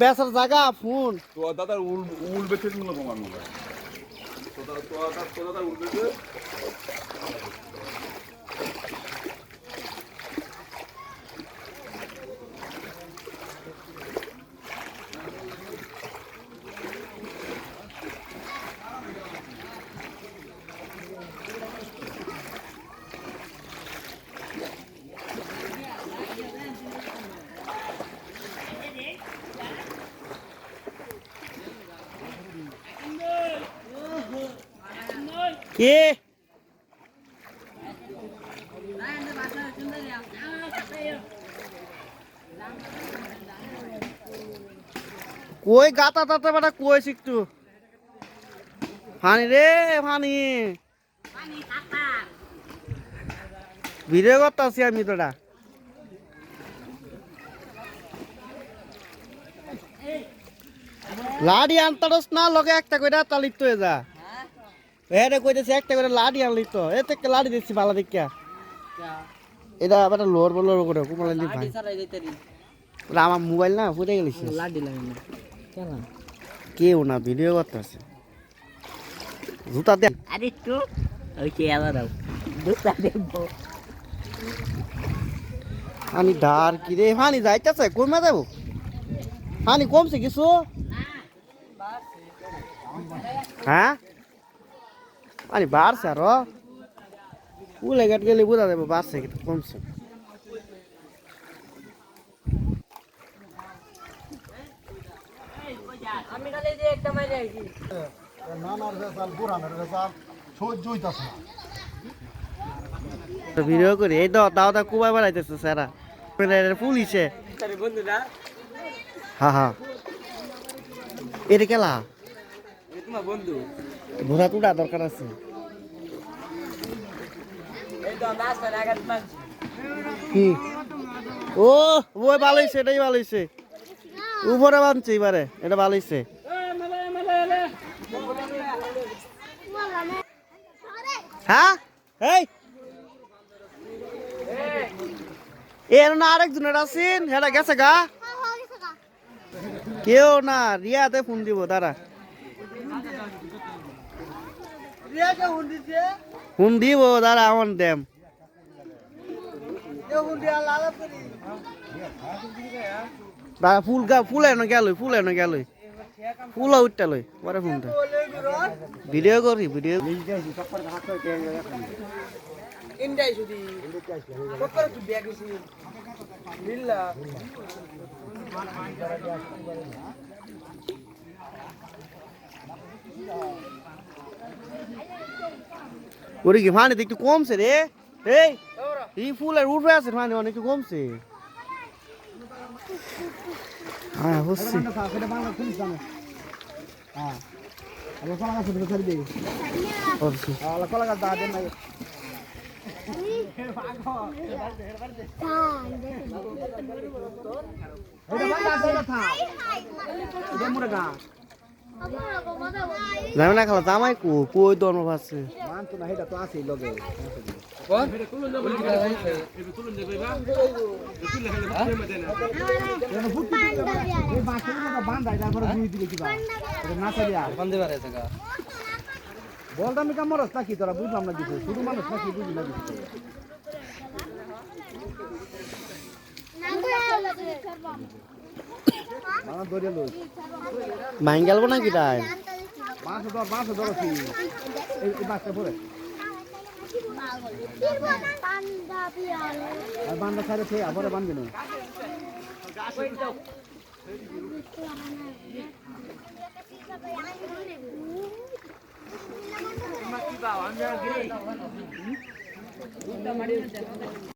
বেসার জায়গা ফোন। দাদার উল উল বেঁচে তোমার মোবাইল দাদা তোর দাদা উল বেঁচে কে কই গাতা টাতা বেটা কই একটু। ফানি রে, ফানি। ভিডিও করতেছি আমি তোরা। লাডি আনতারস না, লগে একটা কইরা চালিত হয়ে যা। এটা কইতেছি একটা করে লাডি আনলি তো। এতে লাডি দিচ্ছি ভালো দেখিয়া। এটা আবার লোর বলোর করে কুমাল দি ভাই। আমার মোবাইল না ফুটে গেলিস লাডি লাগে না। কেন? কেউ না ভিডিও করতেছে। জুতা দে। আরে একটু। ওই কে আবার দাও। দুটা দেবো। হানি ধার কি রে? হানি যাইতেছে কমে যাব? হানি কমছে কিছু? হ্যাঁ? হানি বাড়ছে আরও উলে গাট গেলে বোঝা যাব বাড়ছে কিন্তু কমছে। করি, এই কুবাই বেড়াইতেছে স্যারা। পুলিশে হা হা। এটা কেলা বন্ধু ঘোরা টুটা দরকার আছে। কি? ও ওই ভালো এটাই হয়েছে উপরে বানছে এবারে, এটা হয়েছে হ্যাঁ? এই। এর না আরেকজনের আছেন হেটা গেছে গা। কেউ না, রিয়াতে ফোন দিব, দাঁড়া। ফোন দিব দাঁড়া আমার দেম। দাঁড়া ফুল গা ফুল এনে গেল ফুল এনে গেল। ফুল উঠতে লই পরে ফোনটা ভিডিও করি ভিডিও। ইন্ডাই শুধু কত ব্যাগ হইছে মিল্লা ওরে কি পানি একটু কমছে রে? এই এই ফুলের উঠে আছে পানি অনেক একটু কমছে। হ্যাঁ হচ্ছে। সেটা বাংলা খুলিস জানো হ্যাঁ কলা গাছ ছেড়ে দিই কলা গাছ। দা দেন না এটা বাংলা আছে না থা এটা মুরে গা যাবে না খালা জামাই কো, কই দর্ম পাচ্ছে মান তো না এটা তো আছে লগে বলটা আমি কামড়স নাকি তোরা বুঝলাম না কিছু শুধু মানুষ নাকি বুঝি না মাইন গেলব না কি তাই? বান্ধা ছাড়ে খেয়ে আবার বান্ধবে না কি বাবা আমি